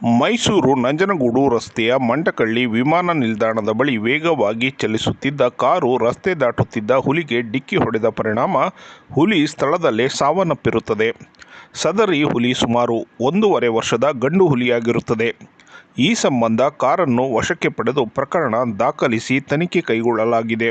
ಮೈಸೂರು ನಂಜನಗೂಡು ರಸ್ತೆಯ ಮಂಟಕಳ್ಳಿ ವಿಮಾನ ನಿಲ್ದಾಣದ ಬಳಿ ವೇಗವಾಗಿ ಚಲಿಸುತ್ತಿದ್ದ ಕಾರು ರಸ್ತೆ ದಾಟುತ್ತಿದ್ದ ಹುಲಿಗೆ ಡಿಕ್ಕಿ ಹೊಡೆದ ಪರಿಣಾಮ ಹುಲಿ ಸ್ಥಳದಲ್ಲೇ ಸಾವನ್ನಪ್ಪಿರುತ್ತದೆ. ಸದರಿ ಹುಲಿ ಸುಮಾರು ಒಂದೂವರೆ ವರ್ಷದ ಗಂಡು ಹುಲಿಯಾಗಿರುತ್ತದೆ. ಈ ಸಂಬಂಧ ಕಾರನ್ನು ವಶಕ್ಕೆ ಪಡೆದು ಪ್ರಕರಣ ದಾಖಲಿಸಿ ತನಿಖೆ ಕೈಗೊಳ್ಳಲಾಗಿದೆ.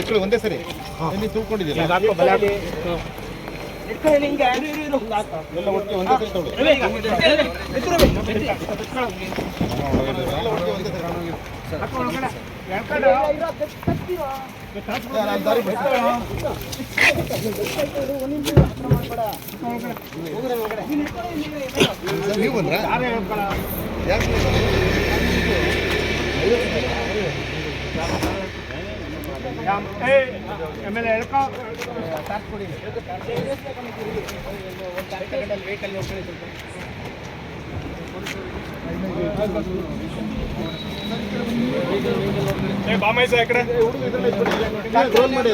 ಎಕ್ಕಳು ಒಂದೇ ಸರಿ? ಎಲ್ಲಿ ತೂಕೊಂಡಿದ್ದೀರಾ? ಎಲ್ಲ ಒಟ್ಟಿಗೆ ಒಂದೇ ಸರಿ ತಗೊಳ್ಳಿ. ನಾನು ದಾರಿ ಬಿಡ್ತೀನಿ. ನೀವು ಬಂದ್ರಾ ಯಾಕೆ ಆಮೇಲೆ ಎಳ್ಕೊ ಏ ಬಾಮೈಸ ಆ ಕಡೆ ರೋಲ್ ಮಾಡಿ